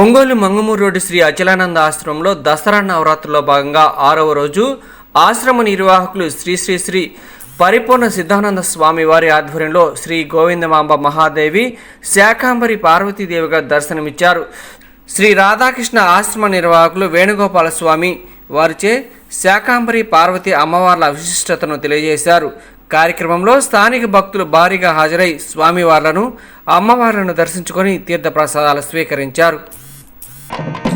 Ongole Mangamuru road Shri Achalananda ఆశ్రమంలో దసరా నవరాత్రుల్లో భాగంగా ఆరవ రోజు ఆశ్రమ నిర్వాహకులు శ్రీ శ్రీ శ్రీ పరిపూర్ణ సిద్ధానంద స్వామి వారి ఆధ్వర్యంలో శ్రీ గోవిందమాంబ మహాదేవి శాకాంబరి పార్వతీదేవిగా దర్శనమిచ్చారు. శ్రీ రాధాకృష్ణ ఆశ్రమ నిర్వాహకులు వేణుగోపాల స్వామి వారిచే శాకాంబరి పార్వతి అమ్మవార్ల విశిష్టతను తెలియజేశారు. కార్యక్రమంలో స్థానిక భక్తులు భారీగా హాజరై స్వామివార్లను అమ్మవార్లను దర్శించుకొని తీర్థప్రసాదాలు స్వీకరించారు. Thank you.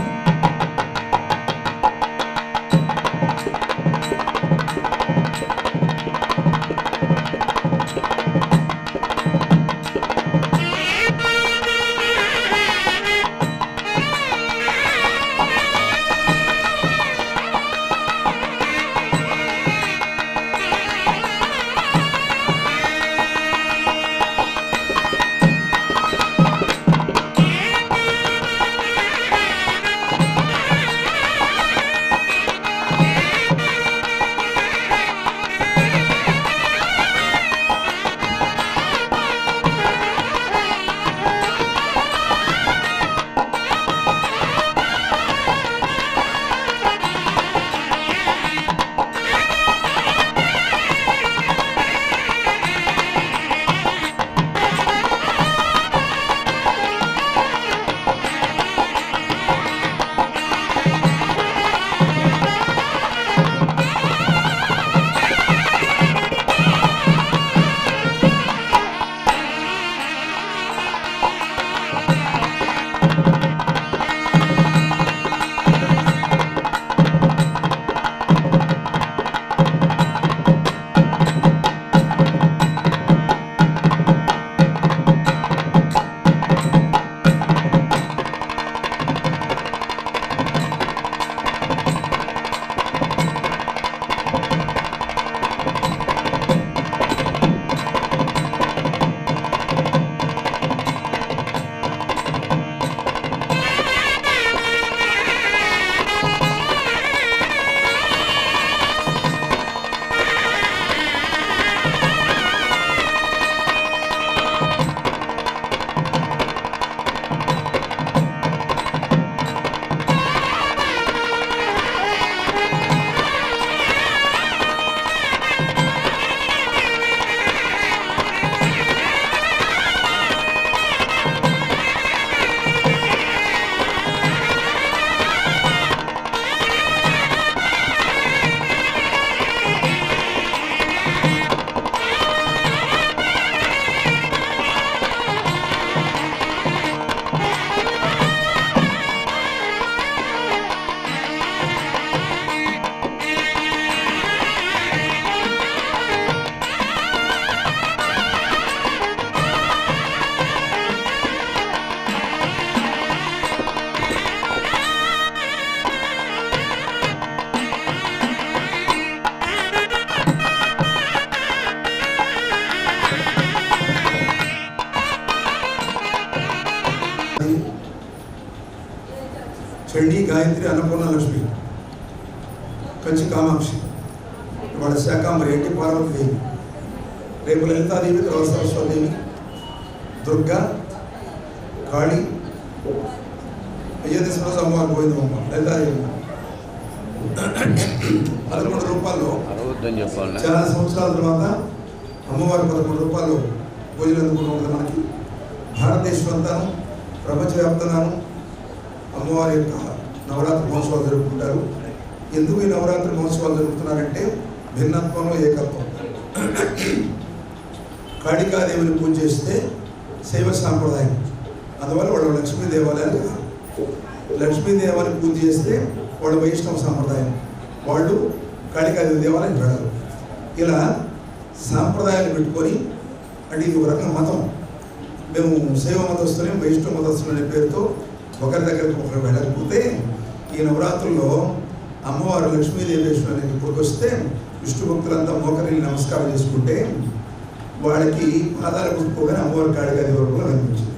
చండీ గాయత్రి అన్నపూర్ణ లక్ష్మి కంచి కామాక్షి వాళ్ళ శాకాంబరి ఏంటి పార్వతీదేవి రేపు లలితాదేవి తర్వాత సరస్వతిదేవి దుర్గా కాళీ విజయదశమి రోజు అమ్మవారు పోయిందమ్మ లలితాదేవి పదకొండు రూపాయల్లో అరవద్దని చెప్పాలి చాలా సంవత్సరాల తర్వాత అమ్మవారి పదకొండు రూపాయలు పూజలు అందుకుని ఉంటుంది మనకి భారతదేశం అంతాను ప్రపంచవ్యాప్తంగాను అమ్మవారి యొక్క నవరాత్రి మహోత్సవాలు జరుపుకుంటారు. ఎందుకు ఈ నవరాత్రి మహోత్సవాలు జరుపుతున్నారంటే భిన్నత్వంలో ఏకత్వం. కాళికాదేవిని పూజ చేస్తే శైవ సాంప్రదాయం. అందువల్ల వాళ్ళు లక్ష్మీ దేవాలయాలు లక్ష్మీ లక్ష్మీదేవాన్ని పూజ చేస్తే వాళ్ళు వైష్ణవ సాంప్రదాయం. వాళ్ళు కాళికాదేవి దేవాలయం వెళ్ళరు ఇలా సాంప్రదాయాలు పెట్టుకొని అంటే ఇది ఒక రకం మతం. మేము శైవ మతస్థులే వైష్ణవ మతస్థులు అనే పేరుతో ఒకరి దగ్గరకు ఒకరు వెళ్ళకపోతే ఈ నవరాత్రుల్లో అమ్మవారు లక్ష్మీదేవేశ్వరానికి ఇప్పటికి వస్తే విష్ణు భక్తులంతా మోకరిని నమస్కారం చేసుకుంటే వాళ్ళకి పాదాలు గుర్తుపోగానే అమ్మవారి కాళికాది వరకు కనిపించింది.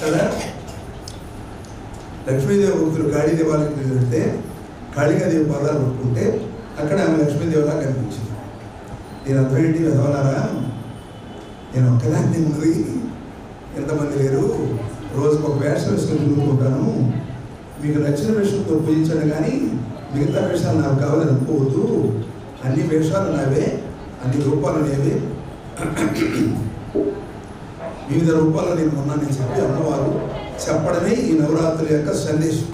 కదా? లక్ష్మీదేవి భక్తులు కాళీ దేవాలయానికి వెళ్తే కాళికాదేవి పాదాలు పట్టుకుంటే అక్కడ ఆమె లక్ష్మీదేవిలా కనిపించింది. నేను అర్థం ఏంటి చదవనారా నేను ఒక్కదాన్ని ఉన్నది ఎంతమంది లేరు? రోజుకు ఒక వేషం వేసుకొని తిరుగుతుంటాను మీకు నచ్చిన వేషంతో పూజించాను కానీ మిగతా వేషాలు నాకు కావాలని అనుకోవద్దు. అన్ని వేషాలు నావే అన్ని రూపాలు నేవే. వివిధ రూపాల్లో నేను ఉన్నానని చెప్పి అమ్మవారు చెప్పడమే ఈ నవరాత్రి యొక్క సందేశం.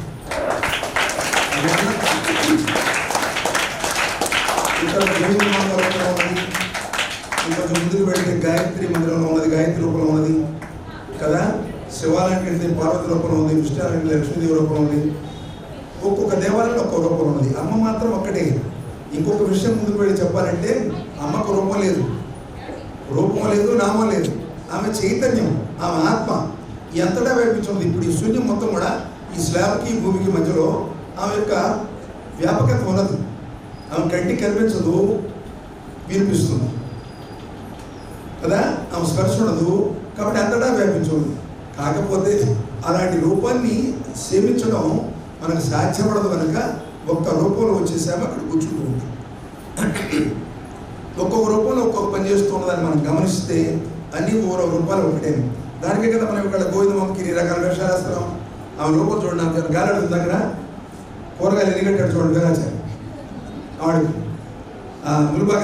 ఇక్కడ గోవింద మందిరంలో ఉన్నది ఇంకొంచెం ముందుకు వెళ్తే గాయత్రి మందిరంలో ఉన్నది గాయత్రి రూపంలో ఉన్నది కదా? శివాలయానికి వెళ్తే పార్వతి రూపంలో ఉంది విష్ణాలయానికి లక్ష్మీదేవి రూపంలో ఉంది. ఒక్కొక్క దేవాలయంలో ఒక్కొక్క రూపం ఉన్నది అమ్మ మాత్రం ఒక్కటే. ఇంకొక విషయం ముందుకు వెళ్ళి చెప్పాలంటే అమ్మకు రూపం లేదు. రూపం లేదు నామం లేదు. ఆమె చైతన్యం ఆమె ఆత్మ. ఎంతటా వ్యాపించింది? ఇప్పుడు ఈ శూన్యం మొత్తం కూడా ఈ స్లాబ్కి భూమికి మధ్యలో ఆమె యొక్క వ్యాపకత ఉన్నది. ఆమె కంటికి కనిపించదు వినిపిస్తుంది. కదా? ఆమె స్పర్శ ఉండదు. కాబట్టి అంతటా వ్యాపించదు కాకపోతే అలాంటి రూపాన్ని సేవించడం మనకు సాధ్యపడదు కనుక ఒక్క రూపంలో వచ్చేసాము? అక్కడ కూర్చుంటూ ఉంటాం. ఒక్కొక్క రూపంలో ఒక్కొక్క పని చేస్తున్నదాన్ని మనం గమనిస్తే అన్ని ఓరో రూపాలు ఒకటే దానికే కదా మనం ఇక్కడ గోవిందమ్మకి ఇన్ని రకాల వేషాలు వేస్తున్నాం. ఆమె రూపం చూడండి నాకు గాలి దగ్గర కూరగాయలు ఎన్నికట్టాడు చూడండి? వేరాచారు ఆవిడకి ఆ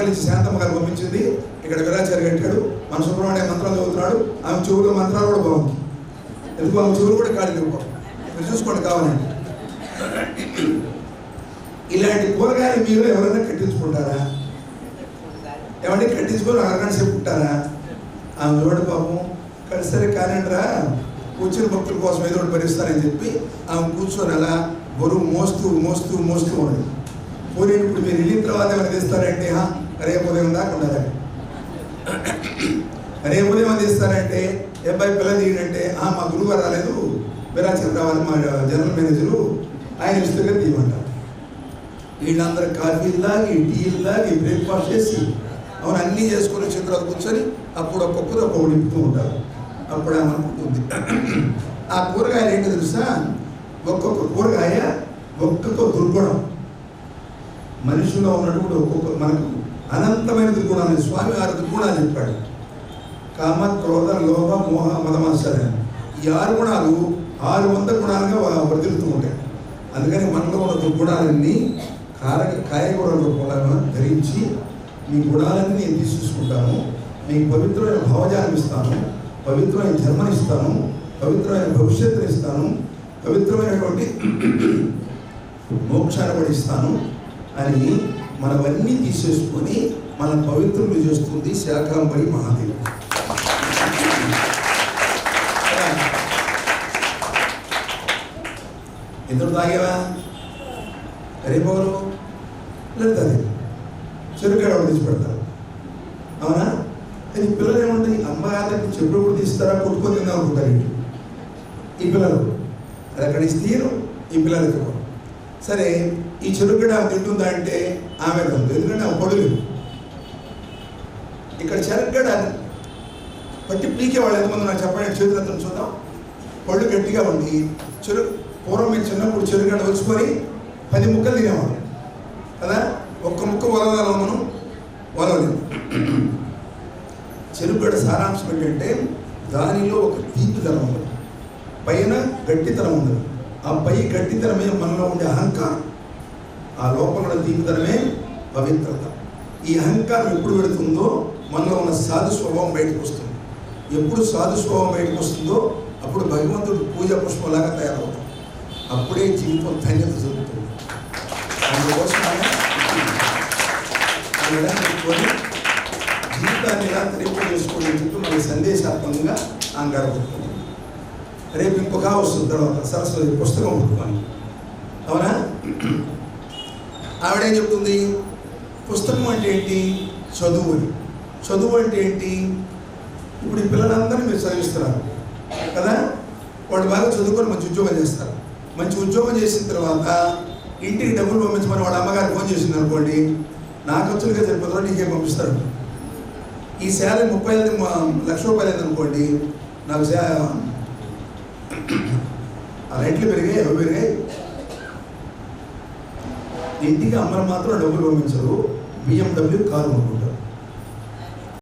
నుంచి శాంతమ్మ గారు పంపించింది. ఇక్కడ విరాచారి కట్టాడు. మన సుబ్రహ్మణ్య మంత్రాలు చదువుతున్నాడు. ఆమె చెవుల మంత్రాలు కూడా బాగుంది. ఎందుకు? ఆమె చెవులు కూడా ఖాళీ మీరు చూసుకోండి కావాలండి ఇలాంటి కూరగాయలు మీరు ఎవరైనా కట్టించుకుంటారా? ఏమంటే కట్టించుకొని అరగంట సేపు ఉంటారా? ఆమె చూడండి పాపం. కానీ సరే కానిరా కూర్చుని భక్తుల కోసం ఏదో ఒకటి భరిస్తానని చెప్పి ఆమె కూర్చొని అలా బరువు మోస్తూ మోస్తూ మోస్తూ ఉండదు పోనీ ఇప్పుడు మీరు వెళ్ళిన తర్వాత ఏమైనా తీస్తారంటే "హా, రేపు ఉదయం దాకా ఉండాలి రేపు ఉదయం ఏమైనా అబ్బాయి పిల్లలు తీయడంటే "ఆ, మా గురువు రాలేదు విరాచర్ రావాలి మా జనరల్ మేనేజరు ఆయన ఇష్టంగా తీయమంటారు. వీళ్ళందరూ కాఫీలు తాగి టీలు తాగి బ్రేక్ఫాస్ట్ చేసి అవును అన్నీ చేసుకొని వచ్చిన తర్వాత కూర్చొని అప్పుడు ఒక్కొక్కరు ఒక్కొక్క నింపుతూ ఉంటారు. అప్పుడు ఆమె అనుకుంటుంది. ఆ కూరగాయలు ఏంటో తెలుసా? ఒక్కొక్క కూరగాయ ఒక్కొక్క దుర్గుణం. మనిషిలో ఉన్నటువంటి ఒక్కొక్క మనకు అనంతమైన దుర్గుణాలు స్వామి ఆరు దుర్గుణాలు చెప్పాడు. కామ క్రోధ లోభ మోహ మదమాశ్చర్య ఈ ఆరు గుణాలు ఆరు వంద గుణాలుగా వ- ఉంటాయి. అందుకని మనలో ఉన్న దుర్గుణాలన్నీ కారక కాయగూర రూపంలో ధరించి మీ గుణాలన్నీ నేను తీసుకుంటాను మీకు పవిత్రమైన భావజాలం ఇస్తాను పవిత్రమైన జన్మనిస్తాను పవిత్రమైన భవిష్యత్తుని ఇస్తాను పవిత్రమైనటువంటి మోక్షాన్ని కూడా ఇస్తాను. అని మనవన్నీ తీసేసుకొని మన పవిత్రులు చేస్తుంది శాకాంబరి మహాదేవి. ఎందుకు తాగేవా? రేపవరు లేదు చెరుకాడ తీసి పెడతారు అవునా? అది పిల్లలు ఏముంటాయి అమ్మగారికి చెప్పుడు కూడా తీస్తారా? కొట్టుకొని తిందాం అనుకుంటారు ఇంటి ఈ పిల్లలు. అది అక్కడ ఇస్తే ఈ పిల్లలకి సరే ఈ చెరుగడ ఆమె తింటుందా అంటే ఆమె కాదు ఎందుకంటే ఆమె పొడుగు. ఇక్కడ చెరగడ పట్టి పీకే వాళ్ళు ఎంతమంది నాకు చెప్పండి చేతులతో చూద్దాం. పళ్ళు గట్టిగా ఉండి చెరు పూర్వం మీరు చిన్నప్పుడు చెరుగడ వచ్చుకొని పది ముక్కలు తినేవాడు కదా? ఒక్క ముక్క వలగలం మనం వలవలేము చెరుగడ సారాంశం ఏంటంటే దానిలో ఒక తీపిదనం ఉంది. పైన గట్టితనం ఉంది. ఆ పై గట్టితనమే మనలో ఉండే అహంకారం. ఆ లోపంలో ఉన్న పవిత్రత. ఈ అహంకారం ఎప్పుడు పెడుతుందో మనలో ఉన్న సాధు స్వభావం బయటకు వస్తుంది. ఎప్పుడు సాధు స్వభావం బయటకు వస్తుందో అప్పుడు భగవంతుడు పూజ పుష్పంలాగా తయారవుతాం అప్పుడే జీవితం ధన్యత జరుగుతుంది అందుకోసమే జీవితాన్ని ఎలా తరింపు చేసుకోండి చెప్తూ మనకి సందేశాత్మకంగా ఆమె రేపు ఇంకొక వస్తుంది తర్వాత సరస్వతి పుస్తకం ఉంటుంది అవునా? ఆవిడేం చెప్తుంది? పుస్తకం అంటే ఏంటి? చదువు. అని చదువు అంటే ఏంటి? ఇప్పుడు ఈ పిల్లలందరినీ మీరు చదివిస్తున్నారు కదా? వాళ్ళు బాగా చదువుకొని మంచి ఉద్యోగం చేస్తారు. మంచి ఉద్యోగం చేసిన తర్వాత ఇంటికి డబ్బులు పంపించమని వాళ్ళ అమ్మగారు ఫోన్ చేసింది అనుకోండి నా ఖర్చులుగా సరిపోతారో నీకే పంపిస్తారు. ఈ శాలరీ ముప్పై ఐదు లక్ష రూపాయలు అనుకోండి నాకు ఆ రేట్లు పెరిగాయి అవి పెరిగాయి. ఇంటికి అమ్మలు మాత్రం డబ్బులు పంపించరు. బిఎండబ్ల్యూ కారు కొనుక్కుంటారు.